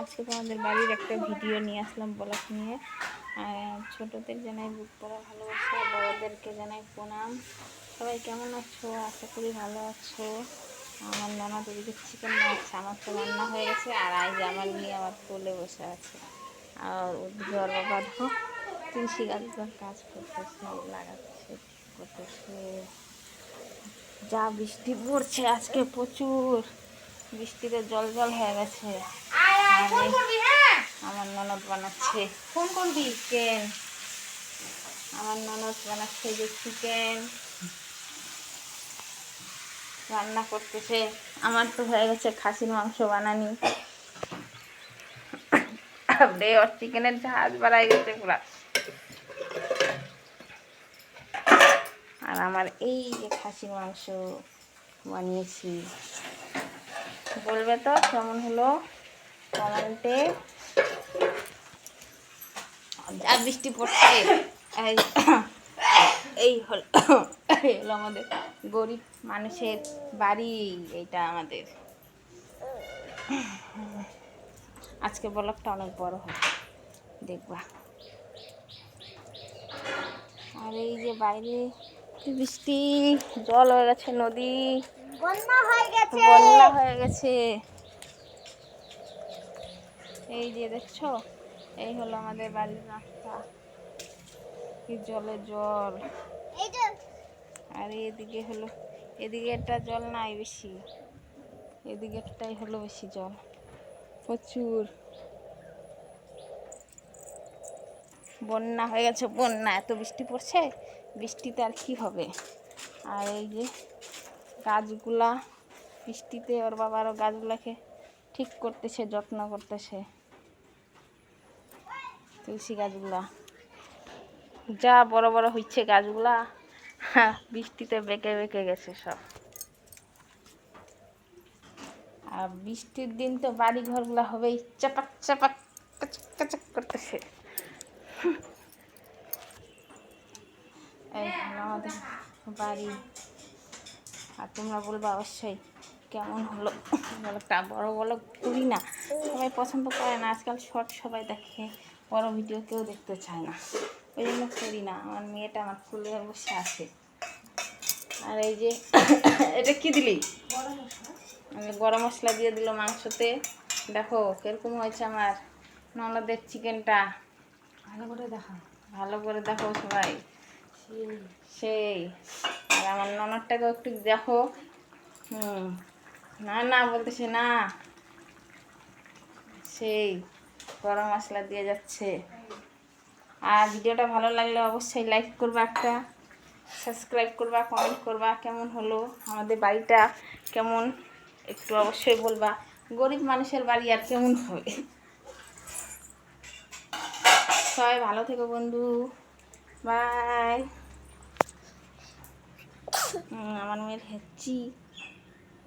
আজকে তোমাদের বাড়ির একটা ভিডিও নিয়ে আসলাম ব্লগ নিয়ে। আর ছোটোদের জানাই বুক পড়া ভালোবাসা, বড়দেরকে জানাই প্রণাম। সবাই কেমন আছো? আশা করি ভালো আছো। আমার নানা দিদিকে চিকেন মাছ আমার তো রান্না হয়ে গেছে, আর আজ আমার নিয়ে আমার কোলে বসে আছে। আর ওর বাবা দেখো তুলসী গাছগুলোর কাজ করতেছে লাগাচ্ছে, করতেছে। যা বৃষ্টি পড়ছে আজকে প্রচুর। বৃষ্টিতে জল জল হয়ে গেছে। এই আমার ননদ বানাচ্ছে। ফোন করবি চিকেন আমার ননদ বানাচ্ছে যে চিকেন রান্না করতেছে। আমার তো হয়ে গেছে খাসির মাংস বানানি। রে ওর চিকেনের ঝাঁজ বাড়াই গেছে পুরা। আর আমার এই যে খাসির মাংস বানিয়েছি। বলবে তো কেমন হলো? কমেন্টে যা বৃষ্টি পড়ছে। এই এই হলো এই হলো আমাদের গরিব মানুষের বাড়ি এইটা আমাদের। আজকে ব্লগটা অনেক বড় হবে। দেখবা। আর এই যে বাইরে বৃষ্টি জল হয়ে গেছে নদী। বন্যা হয়ে গেছে। বন্যা হয়ে গেছে। এই যে দেখছ? এই হলো আমাদের বাড়ির রাস্তা। কি জলে জল। এই আর এদিকে হলো এদিকে একটা জল নাই বেশি। এদিকে একটাই হলো বেশি জল। প্রচুর। বন্যা হয়ে গেছে বন্যা। এত বৃষ্টি পড়ছে বৃষ্টিতে আর কি হবে? আর এই যে গাছগুলা বৃষ্টিতে ওর বাবা আরও গাছগুলাকে ঠিক করতেছে যত্ন করতেছে। তুলসী গাছগুলা। যা বড় বড় হচ্ছে গাছগুলা বৃষ্টিতে বেঁকে বেঁকে গেছে সব। আর বৃষ্টির দিন তো বাড়ি ঘরগুলো হবেই, চাপাক চাপাক, কাচাক করতেছে। এই আমাদের বাড়ি। আর তোমরা বলব, অবশ্যই কেমন হলো? বলকটা বড় বড় করি না। সবাই পছন্দ করে না, আজকাল শর্ট সবাই দেখে। বড় ভিডিও কেউ দেখতে চায় না। ওই জন্য করি না আমার মেয়েটা আমার ফুলে বসে আছে। আর এই যে এটা কি দিলি? আমি গরম মশলা দিয়ে দিল মাংসতে। দেখো কীরকম হয়েছে আমার ননদের চিকেনটা। ভালো করে দেখা ভালো করে দেখো সবাই। সেই। আর আমার ননদটাকে একটু দেখো। হুম। না না বলতেছে না। সেই। গরম মশলা দিয়ে যাচ্ছে। আর ভিডিওটা ভালো লাগলে অবশ্যই লাইক করবা একটা সাবস্ক্রাইব করবা কমেন্ট করবা, কেমন হলো আমাদের বাড়িটা, কেমন একটু অবশ্যই বলবা। গরিব মানুষের বাড়ি আর কেমন হবে? সবাই ভালো থেকো বন্ধু। বাই আমার মেয়ের হেঁচি।